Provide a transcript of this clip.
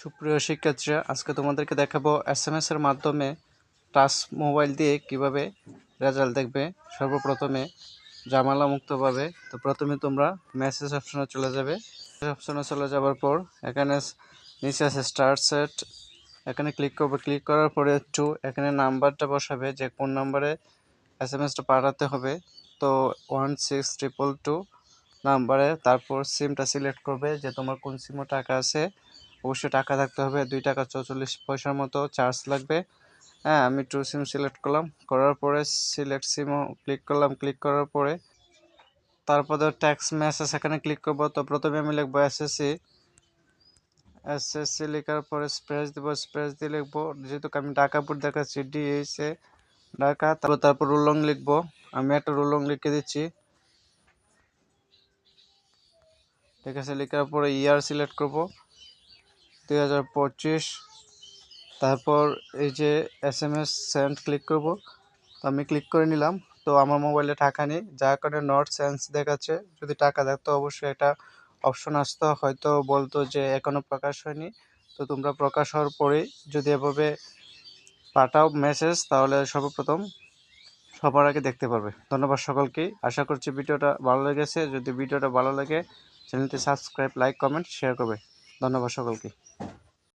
সুপ্রিয় শিক্ষার্থীরা, আজকে তোমাদেরকে দেখাবো এস এম এস এর মাধ্যমে টাচ মোবাইল দিয়ে কীভাবে রেজাল্ট দেখবে। সর্বপ্রথমে জামালা মুক্তভাবে তো প্রথমে তোমরা মেসেজ অপশনে চলে যাবে। অপশনে চলে যাওয়ার পর এখানে নিচে আছে স্টার্ট সেট এখানে ক্লিক করবে। ক্লিক করার পরে একটু এখানে নাম্বারটা বসাবে, যে কোন নাম্বারে এস এম এসটা পাঠাতে হবে। তো ওয়ান সিক্স ট্রিপল টু নাম্বারে, তারপর সিমটা সিলেক্ট করবে যে তোমার কোন সিমও টাকা আছে। অবশ্যই টাকা থাকতে হবে। দুই টাকা চৌচল্লিশ পয়সার মতো চার্জ লাগবে। হ্যাঁ আমি টু সিম সিলেক্ট করলাম। করার পরে সিলেক্ট সিমও ক্লিক করলাম। ক্লিক করার পরে তারপরে ট্যাক্স মেসেজ এখানে ক্লিক করব। তো প্রথমে আমি লিখব এসএসসি এসএসসি লেখার পরে স্পেস দেবো। স্পেস দিয়ে লিখব। যেহেতু আমি ঢাকাপুর দেখাচ্ছি ডিএসএ ঢাকা। তারপর তারপর রুলং লিখব। আমি একটা রুলং লিখে দিচ্ছি। ঠিক আছে, লেখার পরে ইয়ার সিলেক্ট করব। পঁচিশ। তারপর এই যে S M S send click করব, তো আমি ক্লিক করে নিলাম। তো আমার মোবাইলে টাকা নেই, যার কারণে নট সেন্স দেখাচ্ছে। যদি টাকা থাকতো অবশ্যই একটা অপশন আসতো। হয়তো বলতো যে এখনও প্রকাশ হয়নি। তো তোমরা প্রকাশ হওয়ার পরেই যদি এভাবে পাঠাও মেসেজ তাহলে সর্বপ্রথম সবার আগে দেখতে পারবে। ধন্যবাদ সকলকে। আশা করছি ভিডিওটা ভালো লেগেছে। যদি ভিডিওটা ভালো লাগে, চ্যানেলটি সাবস্ক্রাইব লাইক কমেন্ট শেয়ার করবে। ধন্যবাদ সকলকে।